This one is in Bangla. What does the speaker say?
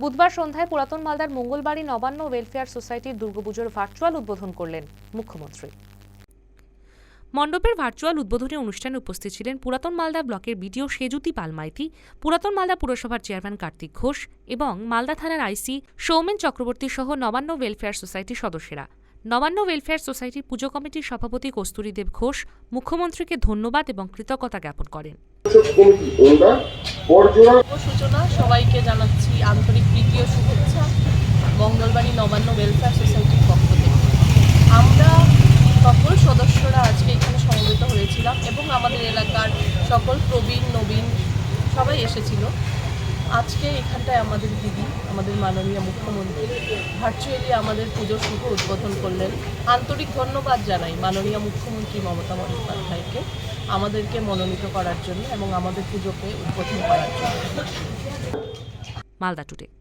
বুধবার সন্ধ্যায় পুরাতন মালদার মঙ্গলবাড়ি নবান্ন ওয়েলফেয়ার সোসাইটির দুর্গাপুজোর ভার্চুয়াল উদ্বোধন করলেন মুখ্যমন্ত্রী। মণ্ডপের ভার্চুয়াল উদ্বোধনী অনুষ্ঠানে উপস্থিত ছিলেন পুরাতন মালদা ব্লকের বিডিও সেজুতি পালমাইতি পুরাতন মালদা পুরসভার চেয়ারম্যান কার্তিক ঘোষ এবং মালদা থানার আইসি সৌমেন চক্রবর্তী সহ নবান্ন ওয়েলফেয়ার সোসাইটির সদস্যরা। নবান্ন ওয়েলফেয়ার সোসাইটির পুজো কমিটির সভাপতি কস্তুরী দেব ঘোষ মুখ্যমন্ত্রীকে ধন্যবাদ এবং কৃতজ্ঞতা জ্ঞাপন করেন। সবাইকে জানাচ্ছি আন্তরিক প্রীতি ও শুভেচ্ছা। মঙ্গলবাড়ি নবান্ন ওয়েলফেয়ার সোসাইটির পক্ষ থেকে। আমরা সকল সদস্যরা আজকে এখানে সমবেত হয়েছিলাম এবং আমাদের এলাকার সকল প্রবীণ, নবীন সবাই এসেছিল। আজকে এখানটায় আমাদের দিদি, আমাদের মাননীয় মুখ্যমন্ত্রী ভার্চুয়ালি আমাদের পুজোর শুভ উদ্বোধন করলেন। আন্তরিক ধন্যবাদ জানাই মাননীয় মুখ্যমন্ত্রী মমতা বন্দ্যোপাধ্যায়কে আমাদেরকে মনোনীত করার জন্য এবং আমাদের পুজোকে উদ্বোধন করার জন্য। মালদা টুডে